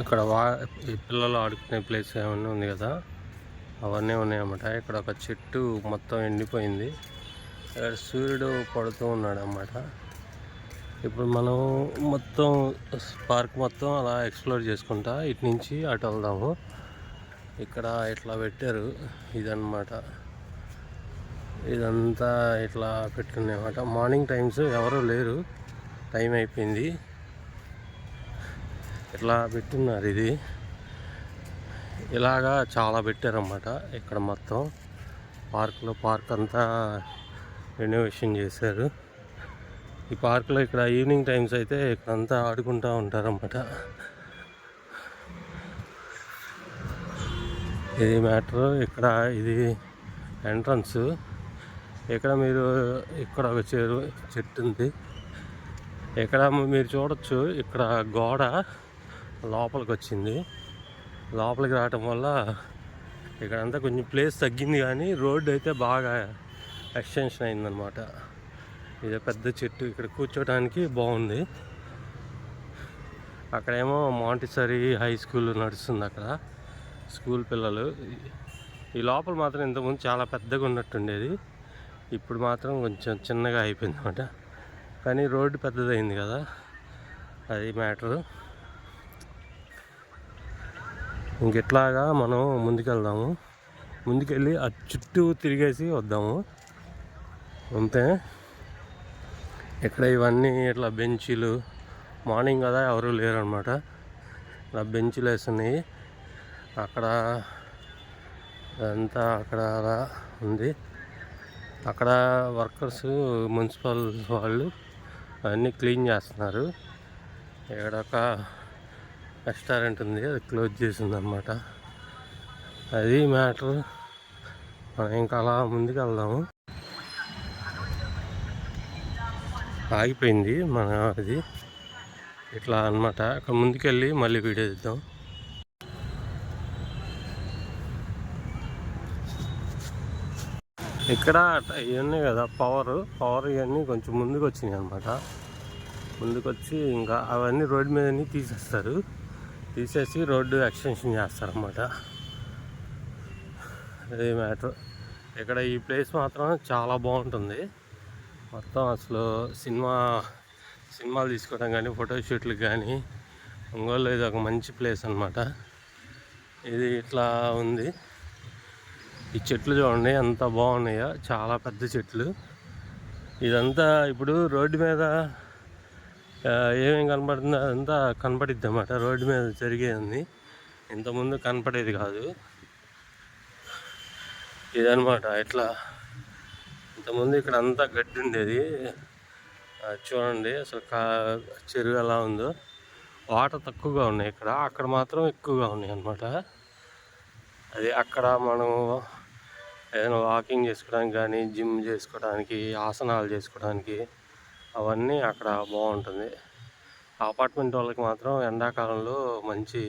ఇక్కడ వా ఈ పిల్లలు ఆడుకునే ప్లేస్ ఏమన్నా ఉంది కదా? అవన్నీ ఉన్నాయన్నమాట. ఇక్కడ ఒక చెట్టు మొత్తం ఎండిపోయింది. ఇక్కడ సూర్యుడు పడుతూ ఉన్నాడు అన్నమాట ఇప్పుడు మనం మొత్తం పార్క్ మొత్తం అలా ఎక్స్ప్లోర్ చేసుకుంటా ఇటు నుంచి అటు వెళ్దాము. ఇక్కడ ఇట్లా పెట్టారు. ఇదన్నమాట. ఇదంతా ఇట్లా పెట్టున్నాయన్నమాట మార్నింగ్ టైమ్స్ ఎవరూ లేరు. టైం అయిపోయింది. ఇట్లా పెట్టున్నారు ఇది? ఇలాగా చాలా పెట్టారన్నమాట. ఇక్కడ మొత్తం పార్క్లో పార్క్ అంతా రెనోవేషన్ చేశారు. ఈ పార్క్లో ఇక్కడ ఈవినింగ్ టైమ్స్ అయితే ఇక్కడ అంతా ఆడుకుంటూ ఉంటారన్నమాట. ఇది మ్యాటర్ ఇక్కడ ఇది ఎంట్రన్స్ ఇక్కడ మీరు ఇక్కడ ఒక చెరు చెట్టు ఉంది. ఇక్కడ మీరు చూడొచ్చు ఇక్కడ గోడ లోపలికి వచ్చింది లోపలికి రావటం వల్ల ఇక్కడంతా కొంచెం ప్లేస్ తగ్గింది కానీ రోడ్డు అయితే బాగా ఎక్స్టెన్షన్ అయిందనమాట ఇది పెద్ద చెట్టు ఇక్కడ కూర్చోడానికి బాగుంది. అక్కడేమో మాంటిసరీ హై స్కూల్ నడుస్తుంది అక్కడ. స్కూల్ పిల్లలు. ఈ లోపల మాత్రం ఇంతకుముందు చాలా పెద్దగా ఉన్నట్టుండేది. ఇప్పుడు మాత్రం కొంచెం చిన్నగా అయిపోయింది అనమాట కానీ రోడ్డు పెద్దదైంది కదా. అది మ్యాటరు. ఇంకెట్లాగా మనం ముందుకెళ్దాము. ముందుకెళ్ళి ఆ చుట్టూ తిరిగేసి వద్దాము. అంతే. ఇక్కడ ఇవన్నీ ఇట్లా బెంచీలు మార్నింగ్ కదా ఎవరు లేరు అనమాట ఇలా బెంచీలు వేస్తున్నాయి అక్కడ అంతా అక్కడ అలా ఉంది. అక్కడ వర్కర్స్ మున్సిపల్ వాళ్ళు అన్నీ క్లీన్ చేస్తున్నారు. ఇక్కడ ఒక రెస్టారెంట్ ఉంది అది క్లోజ్ చేసిందనమాట అది మ్యాటర్. మనం ఇంకా అలా ముందుకు వెళ్దాము ఆగిపోయింది మన అది. ఇట్లా అనమాట అక్కడ ముందుకెళ్ళి మళ్ళీ వీడియో ఇద్దాం ఇక్కడ ఇవన్నీ కదా పవర్ పవర్ ఇవన్నీ కొంచెం ముందుకు వచ్చినాయి అనమాట ముందుకు వచ్చి ఇంకా అవన్నీ రోడ్డు మీద తీసేస్తారు. తీసేసి రోడ్డు ఎక్స్టెన్షన్ చేస్తారన్నమాట. అదే మ్యాటర్. ఇక్కడ ఈ ప్లేస్ మాత్రం చాలా బాగుంటుంది. మొత్తం అసలు సినిమా సినిమాలు తీసుకోవడం కానీ ఫోటోషూట్లకు కానీ ఒంగోలు ఇది ఒక మంచి ప్లేస్ అనమాట ఇది ఇట్లా ఉంది. ఈ చెట్లు చూడండి ఎంత బాగున్నాయో. చాలా పెద్ద చెట్లు. ఇదంతా ఇప్పుడు రోడ్డు మీద ఏమేం కనపడుతుందో అదంతా కనపడిద్ది అన్నమాట రోడ్డు మీద జరిగేది ఇంతకుముందు కనపడేది కాదు. ఇదనమాట ఇట్లా. ఇంతకుముందు ఇక్కడ అంతా గడ్డి ఉండేది. చూడండి అసలు కా చెరువు ఎలా ఉందో. వాటర్ తక్కువగా ఉన్నాయి ఇక్కడ. అక్కడ మాత్రం ఎక్కువగా ఉన్నాయి అనమాట అది అక్కడ మనం ఏదైనా వాకింగ్ చేసుకోవడానికి కానీ జిమ్ చేసుకోవడానికి ఆసనాలు చేసుకోవడానికి అవన్నీ అక్కడ బాగుంటుంది. అపార్ట్మెంట్ వాళ్ళకి మాత్రం ఎండాకాలంలో మంచి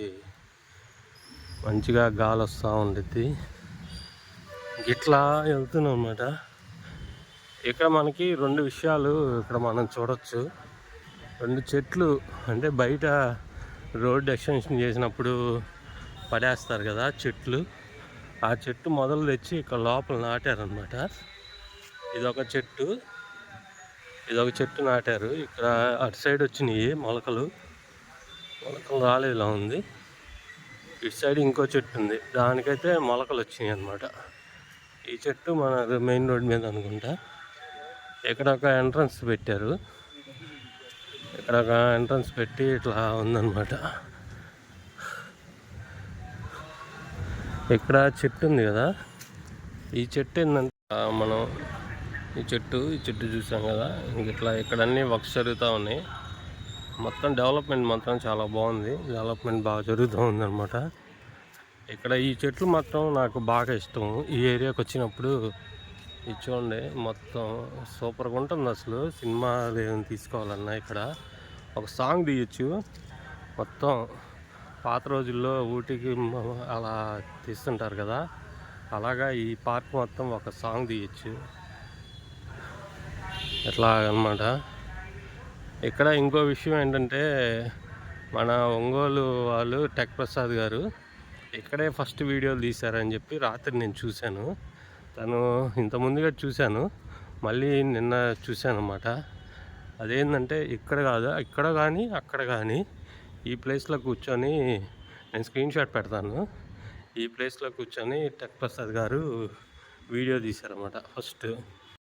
మంచిగా గాలి వస్తూ ఉండిద్ది. ఇట్లా వెళ్తున్నాం అనమాట ఇక్కడ మనకి రెండు విషయాలు ఇక్కడ మనం చూడొచ్చు. రెండు చెట్లు అంటే బయట రోడ్ ఎక్స్టెన్షన్ చేసినప్పుడు పడేస్తారు కదా చెట్లు. ఆ చెట్టు మొదలు తెచ్చి ఇక్కడ లోపల నాటారనమాట ఇదొక చెట్టు. ఇదొక చెట్టు నాటారు. ఇక్కడ అటు సైడ్ వచ్చినాయి మొలకలు. మొలకలు రాలేలా ఉంది. ఇటు సైడ్ ఇంకో చెట్టు ఉంది. దానికైతే మొలకలు వచ్చినాయి అనమాట ఈ చెట్టు మన మెయిన్ రోడ్ మీద అనుకుంటా. ఇక్కడ ఒక ఎంట్రన్స్ పెట్టారు. ఇక్కడ ఒక ఎంట్రన్స్ పెట్టి ఇట్లా ఉందన్నమాట. ఇక్కడ చెట్టు ఉంది కదా. ఈ చెట్టు ఏంటంటే మనం ఈ చెట్టు ఈ చెట్టు చూసాం కదా. ఇంక ఇట్లా ఇక్కడ అన్ని వర్క్స్ జరుగుతూ ఉన్నాయి. మొత్తం డెవలప్మెంట్ మాత్రం చాలా బాగుంది. డెవలప్మెంట్ బాగా జరుగుతూ ఉందన్నమాట. ఇక్కడ ఈ చెట్లు మాత్రం నాకు బాగా ఇష్టం. ఈ ఏరియాకి వచ్చినప్పుడు ఇది చూడండి మొత్తం సూపర్గా ఉంటుంది అసలు. సినిమా ఏమైనా తీసుకోవాలన్నా ఇక్కడ ఒక సాంగ్ తీయచ్చు. మొత్తం పాత రోజుల్లో ఊటీకి అలా తీస్తుంటారు కదా. అలాగా ఈ పార్క్ మొత్తం ఒక సాంగ్ తీయచ్చు. ఎట్లాగనమాట ఇక్కడ ఇంకో విషయం ఏంటంటే మన ఒంగోలు వాళ్ళు టెక్ ప్రసాద్ గారు ఇక్కడే ఫస్ట్ వీడియోలు తీశారని చెప్పి రాత్రి నేను చూశాను. తను ఇంత ముందుగా చూశాను. మళ్ళీ నిన్న చూశాను అనమాట అదేంటంటే ఇక్కడ కాదు ఇక్కడ కానీ అక్కడ కానీ ఈ ప్లేస్లో కూర్చొని నేను స్క్రీన్ షాట్ పెడతాను. ఈ ప్లేస్లో కూర్చొని టెక్ ప్రసాద్ గారు వీడియో తీశారన్నమాట ఫస్ట్.